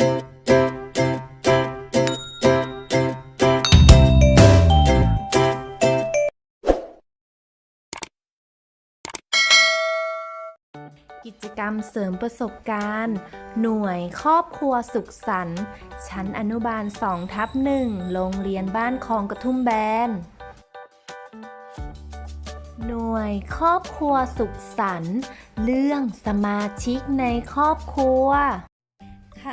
กิจกรรมเสริมประสบการณ์ หน่วยครอบครัวสุขสันต์ชั้นอนุบาล2ทับหนึ่งโรงเรียนบ้านคลองกระทุ่มแบน หน่วยครอบครัวสุขสันต์เรื่องสมาชิกในครอบครัว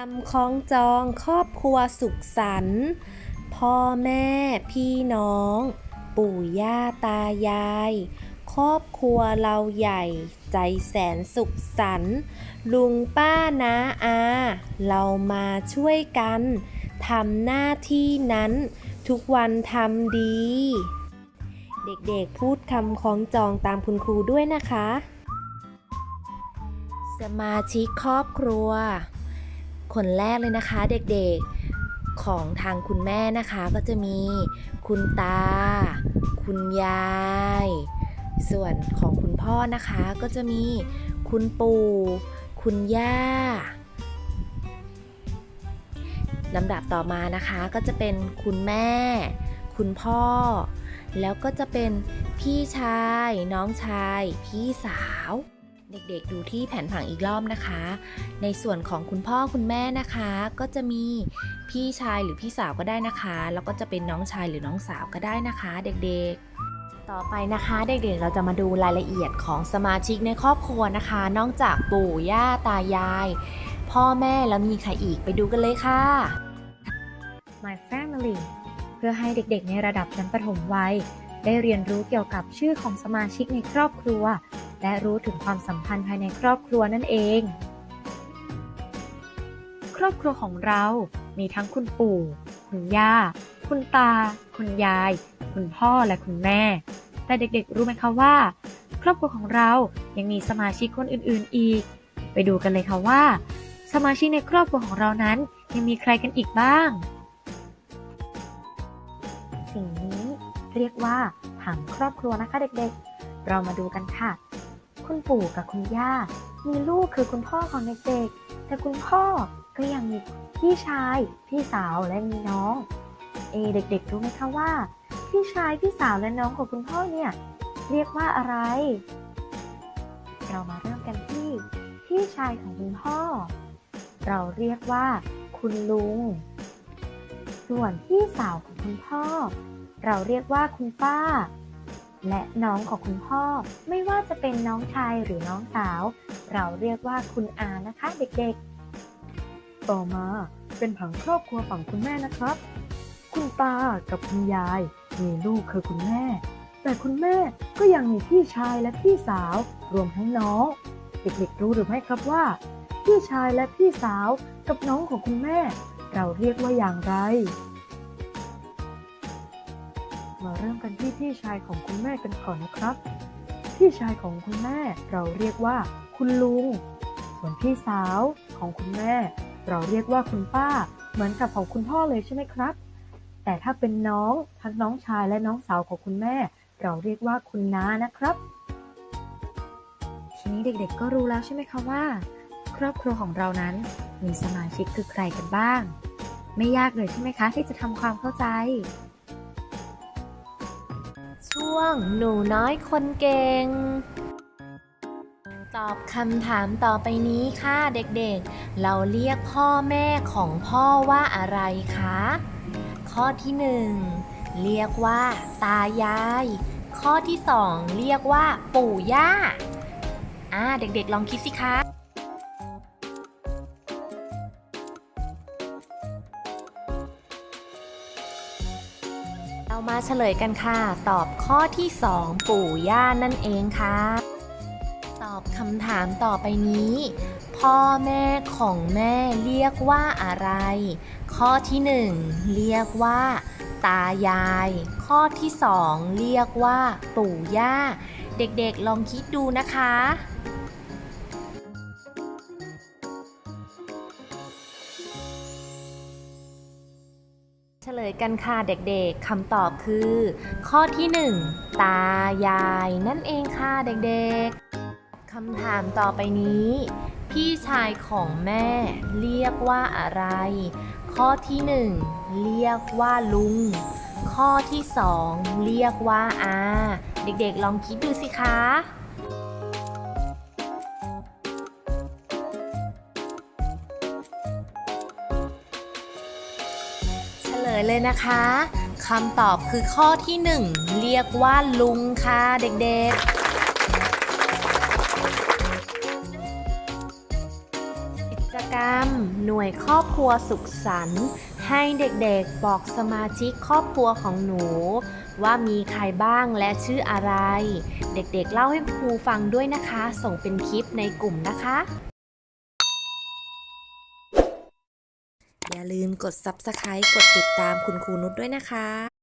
คำคล้องจองครอบครัวสุขสันต์พ่อแม่พี่น้อง ปู่ย่าตายาย ครอบครัวเราใหญ่ ใจแสนสุขสันต์ลุงป้าน้าอา เรามาช่วยกันทำหน้าที่นั้น ทุกวันทำดี เด็กๆพูดคำคล้องจองตามคุณครูด้วยนะคะ สมาชิกครอบครัว คนแรกเลยนะคะเด็กๆของทางคุณแม่นะคะก็จะมีคุณตา คุณยาย ส่วนของคุณพ่อนะคะก็จะมีคุณปู่ คุณย่าลำดับต่อมานะคะก็จะเป็นคุณแม่ คุณพ่อ แล้วก็จะเป็นพี่ชาย น้องชาย พี่สาว เด็กๆดูที่แผนผังอีกรอบนะคะ ในส่วนของคุณพ่อคุณแม่นะคะ ก็จะมีพี่ชายหรือพี่สาวก็ได้นะคะ แล้วก็จะเป็นน้องชายหรือน้องสาวก็ได้นะคะ เด็กๆ ต่อไปนะคะเด็กๆเราจะมาดูรายละเอียดของสมาชิกในครอบครัวนะคะ นอกจากปู่ย่าตายาย พ่อแม่แล้วมีใครอีกไปดูกันเลยค่ะ My Family เพื่อให้เด็กๆ ในระดับชั้นประถมวัยได้เรียนรู้เกี่ยวกับชื่อของสมาชิกในครอบครัว และรู้ถึงความสัมพันธ์ภายในครอบครัวนั่นเอง ครอบครัวของเรา มีทั้งคุณปู่ คุณย่า คุณตา คุณยาย คุณพ่อและคุณแม่ แต่เด็กๆรู้ไหมคะว่า ครอบครัวของเรายังมีสมาชิกคนอื่นๆอีก ไปดูกันเลยค่ะว่า สมาชิกในครอบครัวของเรานั้นยังมีใครกันอีกบ้าง สิ่งนี้เรียกว่าผังครอบครัวนะคะเด็กๆ เรามาดูกันค่ะ คุณปู่กับคุณย่า มีลูกคือคุณพ่อของเด็กๆ แต่คุณพ่อก็ยังมีพี่ชาย พี่สาวและมีน้อง เอเด็กๆรู้ไหมคะว่า พี่ชาย พี่สาวและน้องของคุณพ่อเนี่ย เรียกว่าอะไร เรามาเริ่มกันที่ พี่ชายของคุณพ่อ เราเรียกว่า คุณลุง ส่วนพี่สาวของคุณพ่อ เราเรียกว่าคุณป้า และน้องของคุณพ่อ ไม่ว่าจะเป็นน้องชายหรือน้องสาว เราเรียกว่าคุณอานะคะเด็กๆ ต่อมาเป็นผังครอบครัวฝั่งคุณแม่นะครับ คุณตากับคุณยาย มีลูกคือคุณแม่ แต่คุณแม่ก็ยังมีพี่ชายและพี่สาว รวมทั้งน้อง เด็กๆรู้หรือไม่ครับว่า พี่ชายและพี่สาวกับน้องของคุณแม่ เราเรียกว่าอย่างไร มาเริ่มกันที่พี่ชายของคุณแม่กันก่อนนะครับ พี่ชายของคุณแม่เราเรียกว่า คุณลุง ส่วนพี่สาวของคุณแม่ เราเรียกว่าคุณป้า เหมือนกับของคุณพ่อเลยใช่ไหมครับ แต่ถ้าเป็นน้องทั้งน้องชายและน้องสาวของคุณแม่ เราเรียกว่าคุณน้านะครับทีนี้เด็กๆ ก็รู้แล้วใช่ไหมคะว่า ครอบครัวของเรานั้นมีสมาชิกคือใครกันบ้าง ไม่ยากเลยใช่ไหมคะ ที่จะทำความเข้าใจ ช่วงหนูน้อยคนเก่ง ตอบคำถามต่อไปนี้ค่ะเด็กๆ เราเรียกพ่อแม่ของพ่อว่าอะไรคะ ข้อที่หนึ่งเรียกว่า ตายาย ข้อที่สองเรียกว่า ปู่ย่าอ่าเด็กๆ ลองคิดสิคะ เรามาเฉลยกันค่ะ ตอบข้อที่ 2 ปู่ย่านั่นเองค่ะ ตอบคำถามต่อไปนี้ พ่อแม่ของแม่เรียกว่าอะไร ข้อที่ 1 เรียกว่าตายาย ข้อที่ 2 เรียกว่า ปู่ย่า เด็กๆลองคิดดูนะคะ เฉลยกันค่ะเด็กๆคำตอบคือ ข้อที่ 1 ตายายนั่นเองค่ะเด็กๆคำถามต่อไปนี้ พี่ชายของแม่เรียกว่าอะไร ข้อที่หนึ่งเรียกว่าลุง ข้อที่สองเรียกว่าอา เด็กๆลองคิดดูสิคะ ลยเลยนะคะคำตอบคือข้อที่หนึ่งเรียกว่าลุงค่ะเด็กๆกิจกรรมหน่วยครอบครัวสุขสันต์ให้เด็กๆบอกสมาชิกครอบครัวของหนู ว่ามีใครบ้างและชื่ออะไร เด็กๆเล่าให้ครูฟังด้วยนะคะ ส่งเป็นคลิปในกลุ่มนะคะ อย่าลืมกด Subscribe กดติดตามคุณครูนุชด้วยนะคะ